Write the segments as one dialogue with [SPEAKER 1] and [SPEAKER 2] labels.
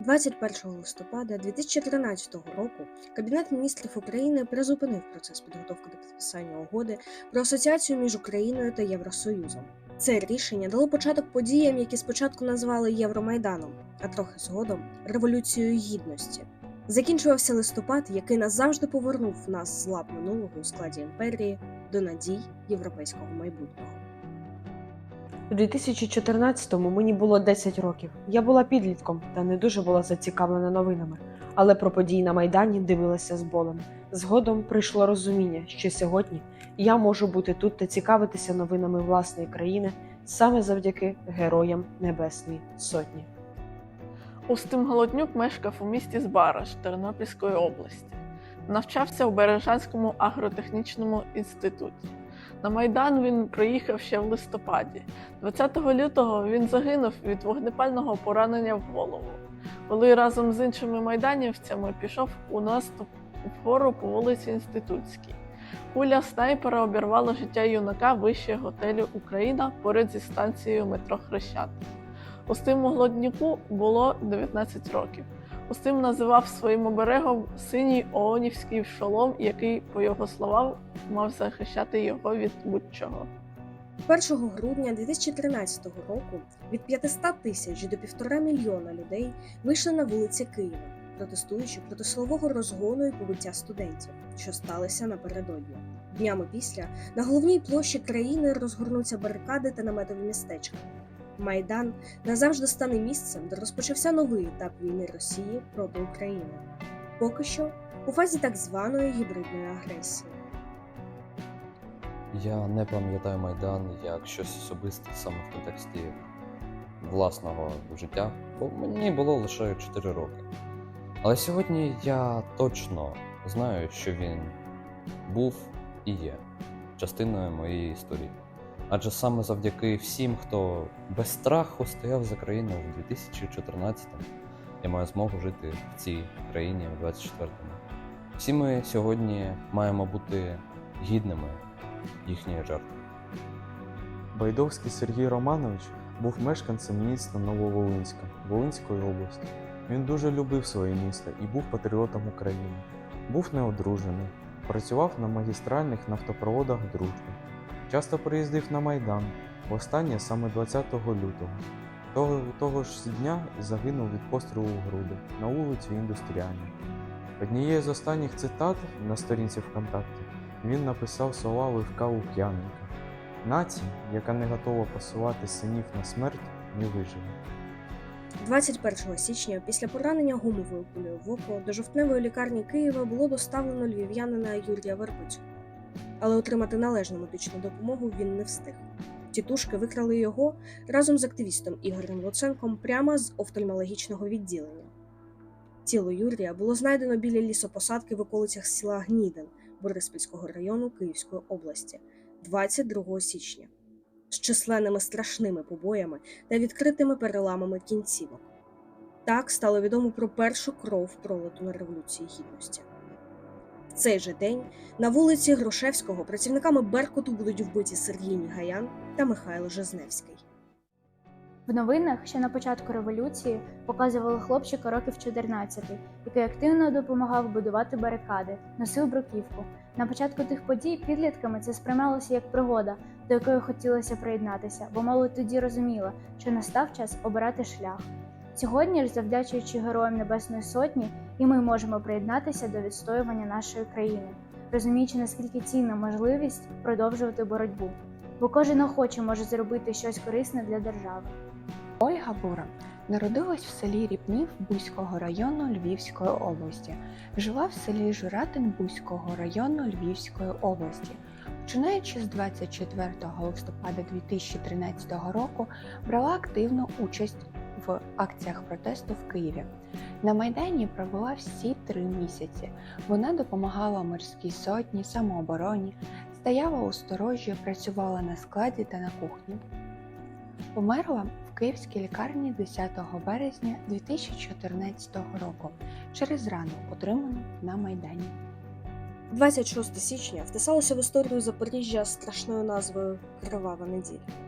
[SPEAKER 1] 21 листопада 2013 року Кабінет міністрів України призупинив процес підготовки до підписання угоди про асоціацію між Україною та Євросоюзом. Це рішення дало початок подіям, які спочатку назвали Євромайданом, а трохи згодом революцією гідності. Закінчувався листопад, який назавжди повернув нас з лап минулого у складі імперії до надій європейського майбутнього.
[SPEAKER 2] У 2014-му мені було 10 років. Я була підлітком та не дуже була зацікавлена новинами, але про події на Майдані дивилася з болем. Згодом прийшло розуміння, що сьогодні я можу бути тут та цікавитися новинами власної країни саме завдяки героям Небесної Сотні.
[SPEAKER 3] Устим Голоднюк мешкав у місті Збараж Тернопільської області. Навчався у Бережанському агротехнічному інституті. На Майдан він приїхав ще в листопаді. 20 лютого він загинув від вогнепального поранення в голову, коли разом з іншими майданівцями пішов у наступ вгору по вулиці Інститутській. Куля снайпера обірвала життя юнака вище готелю Україна поряд зі станцією метро Хрещатик. Устиму Глоднюку було 19 років. Устим називав своїм оберегом синій оонівський шолом, який, по його словам, мав захищати його від будь-чого.
[SPEAKER 1] 1 грудня 2013 року від 500 тисяч до півтора мільйона людей вийшли на вулиці Києва, протестуючи проти силового розгону і побиття студентів, що сталося напередодні. Днями після на головній площі країни розгорнуться барикади та наметові містечка. Майдан назавжди стане місцем, де розпочався новий етап війни Росії проти України. Поки що у фазі так званої гібридної агресії.
[SPEAKER 4] Я не пам'ятаю Майдан як щось особисте саме в контексті власного життя, бо мені було лише 4 роки. Але сьогодні я точно знаю, що він був і є частиною моєї історії. Адже саме завдяки всім, хто без страху стояв за країну в 2014-му, я маю змогу жити в цій країні в 24-му. Всі ми сьогодні маємо бути гідними їхньої жертви.
[SPEAKER 5] Байдовський Сергій Романович був мешканцем міста Нововолинська Волинської області. Він дуже любив своє місто і був патріотом України. Був неодружений, працював на магістральних нафтопроводах дружби. Часто приїздив на Майдан, востаннє саме 20 лютого. Того, того ж дня загинув від пострілу в груди на вулиці Індустріальній. Однією з останніх цитат на сторінці ВКонтакті він написав слова Левка Лук'яненка. Нація, яка не готова посилати синів на смерть, не виживе.
[SPEAKER 1] 21 січня після поранення гумовою кулею в око до жовтневої лікарні Києва було доставлено львів'янина Юрія Вербицького. Але отримати належну медичну допомогу він не встиг. Тітушки викрали його разом з активістом Ігорем Луценком прямо з офтальмологічного відділення. Тіло Юрія було знайдено біля лісопосадки в околицях села Гнідин Бориспільського району Київської області 22 січня з численними страшними побоями та відкритими переламами кінцівок. Так стало відомо про першу кров пролиту на Революції Гідності. В цей же день на вулиці Грушевського працівниками Беркуту будуть вбиті Сергій Нігаян та Михайло Жизневський.
[SPEAKER 6] В новинах ще на початку революції показували хлопчика років 14, який активно допомагав будувати барикади, носив бруківку. На початку тих подій підлітками це сприймалося як пригода, до якої хотілося приєднатися, бо молодь тоді розуміла, що настав час обирати шлях. Сьогодні ж, завдячуючи героям Небесної Сотні, і ми можемо приєднатися до відстоювання нашої країни, розуміючи, наскільки цінна можливість продовжувати боротьбу, бо кожен охоче може зробити щось корисне для держави.
[SPEAKER 7] Ольга Бура народилась в селі Ріпнів Бузького району Львівської області. Жила в селі Журатин Бузького району Львівської області. Починаючи з 24 листопада 2013 року, брала активну участь в акціях протесту в Києві. На Майдані провела всі три місяці. Вона допомагала морській сотні, самообороні, стояла у сторожі, працювала на складі та на кухні. Померла в київській лікарні 10 березня 2014 року через рану, отриману на Майдані.
[SPEAKER 1] 26 січня втисалося в історію Запоріжжя страшною назвою Кривава неділя.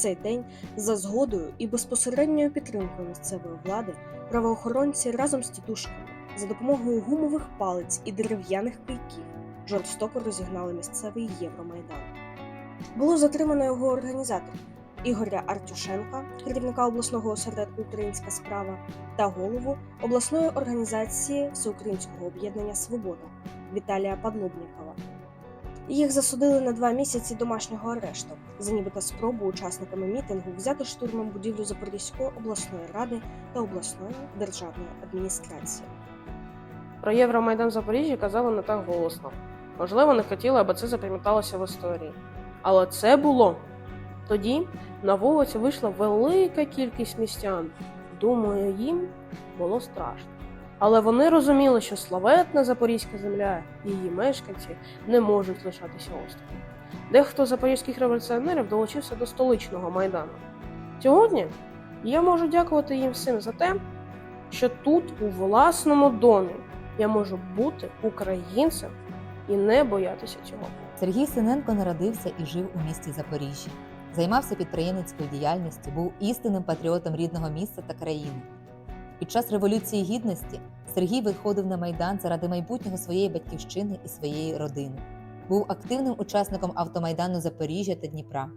[SPEAKER 1] Цей день за згодою і безпосередньою підтримкою місцевої влади правоохоронці разом з тітушками за допомогою гумових палиць і дерев'яних кийків жорстоко розігнали місцевий Євромайдан. Було затримано його організатора Ігоря Артюшенка, керівника обласного осередку Українська справа, та голову обласної організації Всеукраїнського об'єднання Свобода Віталія Павлобнікова. Їх засудили на два місяці домашнього арешту за нібито спробу учасниками мітингу взяти штурмом будівлю Запорізької обласної ради та обласної державної адміністрації.
[SPEAKER 8] Про Євромайдан в Запоріжжі казали не так голосно. Можливо, не хотіли, аби це запам'яталося в історії. Але це було. Тоді на вулиці вийшла велика кількість містян. Думаю, їм було страшно. Але вони розуміли, що славетна запорізька земля і її мешканці не можуть лишатися островом. Дехто з запорізьких революціонерів долучився до столичного майдану. Сьогодні я можу дякувати їм всім за те, що тут, у власному домі, я можу бути українцем і не боятися цього.
[SPEAKER 9] Сергій Синенко народився і жив у місті Запоріжжя. Займався підприємницькою діяльністю, був істинним патріотом рідного міста та країни. Під час Революції Гідності Сергій виходив на майдан заради майбутнього своєї батьківщини і своєї родини. Був активним учасником автомайдану Запоріжжя та Дніпра.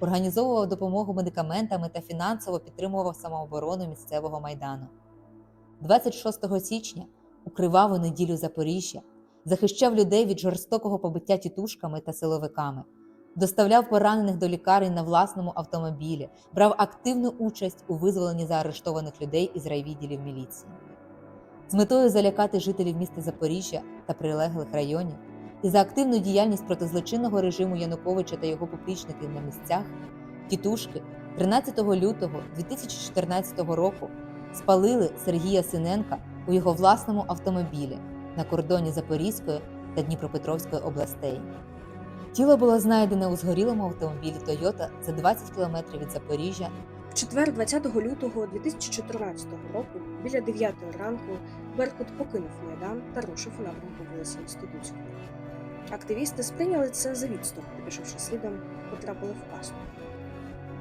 [SPEAKER 9] Організовував допомогу медикаментами та фінансово підтримував самооборону місцевого майдану. 26 січня у криваву неділю Запоріжжя захищав людей від жорстокого побиття тітушками та силовиками, доставляв поранених до лікарень на власному автомобілі, брав активну участь у визволенні заарештованих людей із райвідділів міліції. З метою залякати жителів міста Запоріжжя та прилеглих районів і за активну діяльність проти злочинного режиму Януковича та його поплічників на місцях, тітушки 13 лютого 2014 року спалили Сергія Синенка у його власному автомобілі на кордоні Запорізької та Дніпропетровської областей. Тіло було знайдене у згорілому автомобілі Toyota за 20 кілометрів від Запоріжжя
[SPEAKER 1] В четвер, 20 лютого 2014 року, біля 9 ранку, Беркут покинув Майдан та рушив напрямку вулиці Інститутської. Активісти сприйняли це за відступ та, пішовши слідом, потрапили в пасту.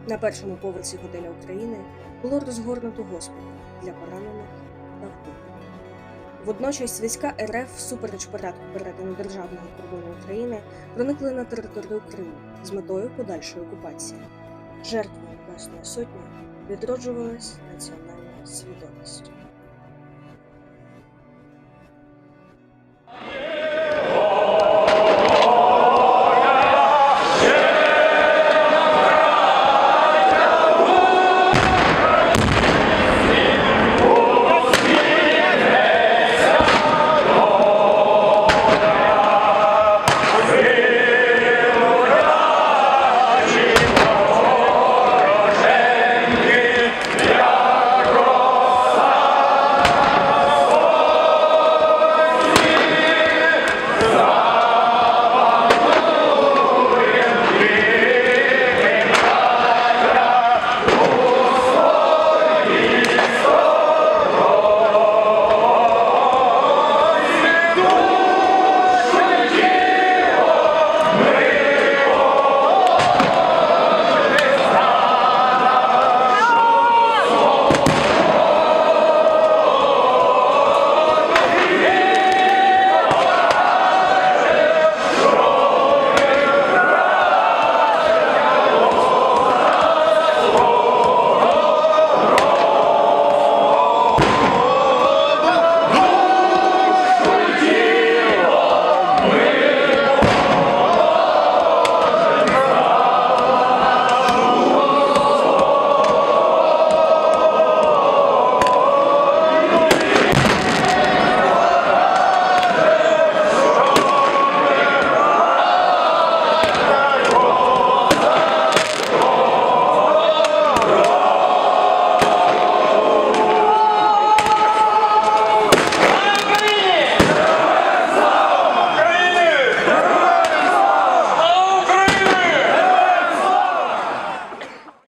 [SPEAKER 1] На першому поверсі готеля України було розгорнуто госпіталь для поранених та вбитих. Водночас війська РФ всупереч порядку перетину державного кордону України проникли на територію Криму з метою подальшої окупації. Жертвою Небесної Сотні відроджувалась національна свідомість.